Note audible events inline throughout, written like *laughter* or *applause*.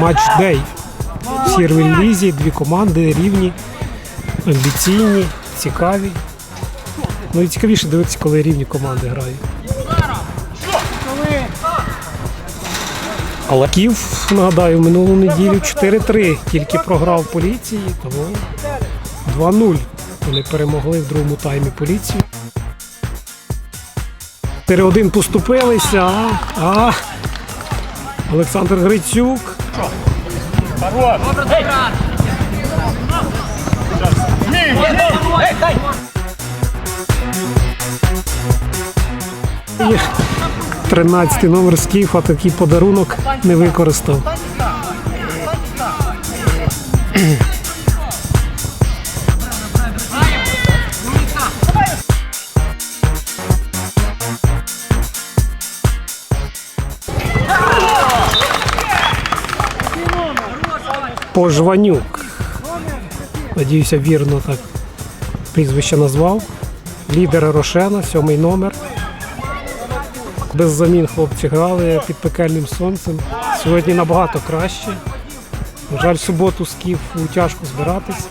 матч дей. В сірвій лізі дві команди рівні, амбіційні, цікаві. Ну і цікавіше дивитися, коли рівні команди грають. Але Київ, нагадаю, минулу неділю 4-3 тільки програв поліції, тому 2-0. Вони перемогли в другому таймі поліцію. 4-1 поступилися, а Олександр Грицюк. І 13 номер Скіфа такий подарунок не використав. Пожванюк. Надіюся, вірно так прізвище назвав. Лідер Рошена, сьомий номер. Без замін хлопці грали під пекельним сонцем. Сьогодні набагато краще. На жаль, суботу скіф тяжко збиратись.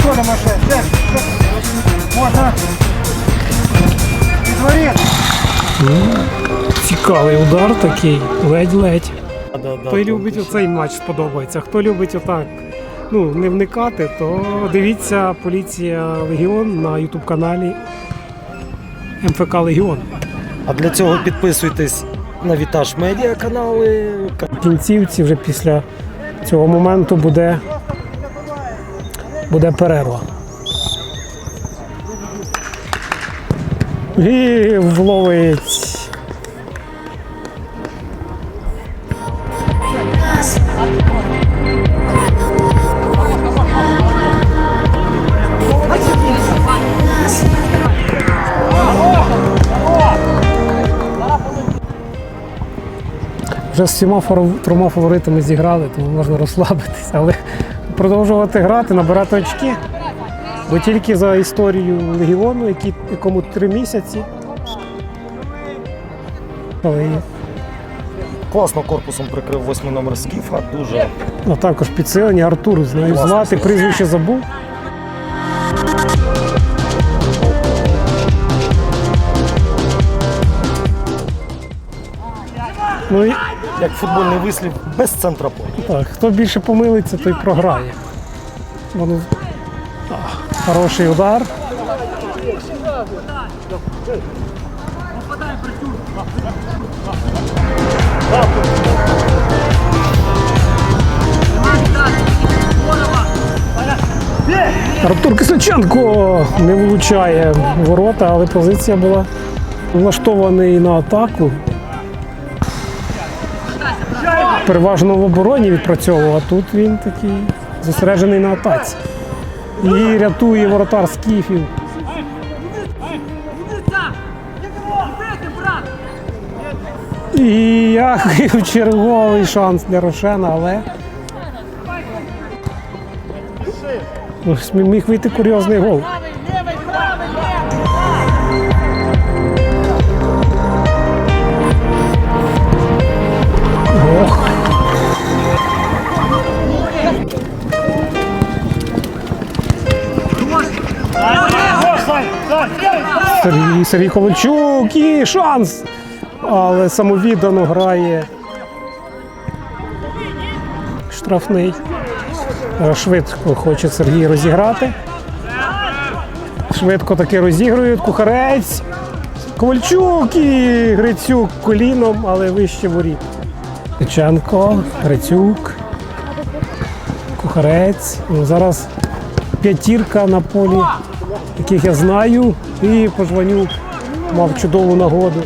Что там Цікавий удар такий, ледь-ледь. Хто любить оцей матч сподобається. Хто любить отак ну, не вникати, то дивіться Поліція Легіон на Ютуб каналі МФК Легіон. А для цього підписуйтесь на Вітаж Медіа канали. В кінцівці вже після цього моменту буде, буде перерва. І вловить. Вже з всіма трьома фаворитами зіграли, тому можна розслабитись, але продовжувати грати, набирати очки. Бо тільки за історію Легіону, які, якому три місяці. Але Класно корпусом прикрив восьмий номер Скіфа. Дуже а також підсилення Артур, знаю звати, прізвище забув. Ну і як футбольний вислів без центра поля. Так, хто більше помилиться, той програє. Воно... Хороший удар. Артур Кисличенко не влучає ворота, але позиція була влаштований на атаку переважно в обороні відпрацьовував, а тут він такий зосереджений на атаці. І рятує воротар скіфів. І як черговий шанс для Рошена, але міг вийти курйозний гол. Сергій, Сергій Ковальчук і шанс. Але самовіддано грає штрафний. Швидко хоче Сергій розіграти. Швидко таки розігрують. Кухарець. Ковальчук і Грицюк коліном, але вище воріт. Печенко, Грицюк, Кухарець. Ну, зараз п'ятірка на полі, яких я знаю. І Пожванюк мав чудову нагоду.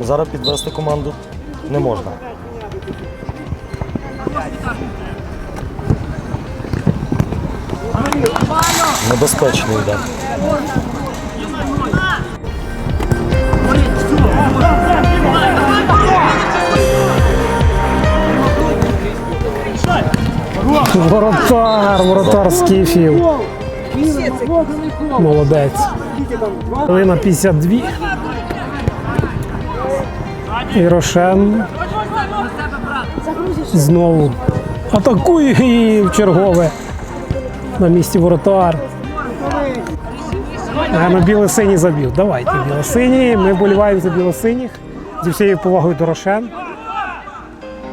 Зараз підвести команду не можна. Небезпечний удар. Ворот Воротар, воротар скіфів. Молодець. Хвилина 52. І Рошен. Знову атакує і в чергове. На місці воротар. На біло-синій заб'ють. Давайте біло-сині. Ми боліваємо за біло-синіх. Зі всією повагою до Рошен.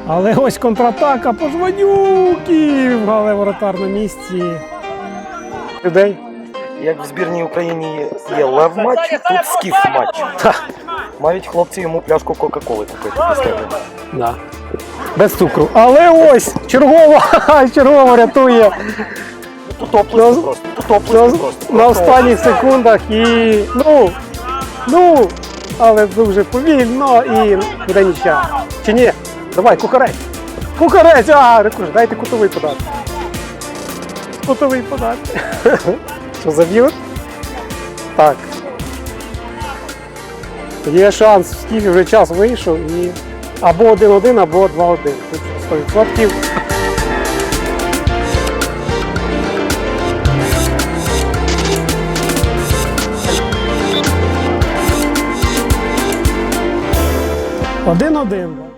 Але ось контратака по жванюків. Але воротар на місці. Людей. Як в збірній Україні є лев матч, тут скіф матч. Мають хлопці йому пляшку Кока-Коли купити. Да. Без цукру. Але ось чергова, *laughs* чергова рятує Тут оплески просто. Тут оплески на, просто. на останніх секундах і ну, ну, але дуже повільно і буде нічия. Чи ні? Давай, кукарець. Кукарець! А, рекуш, дайте кутовий подати. Кутовий подати. *laughs* Що заб'ють? Так. Є шанс, скільки вже час вийшов і або 1-1, або 2-1. Тут 100%. Один-один.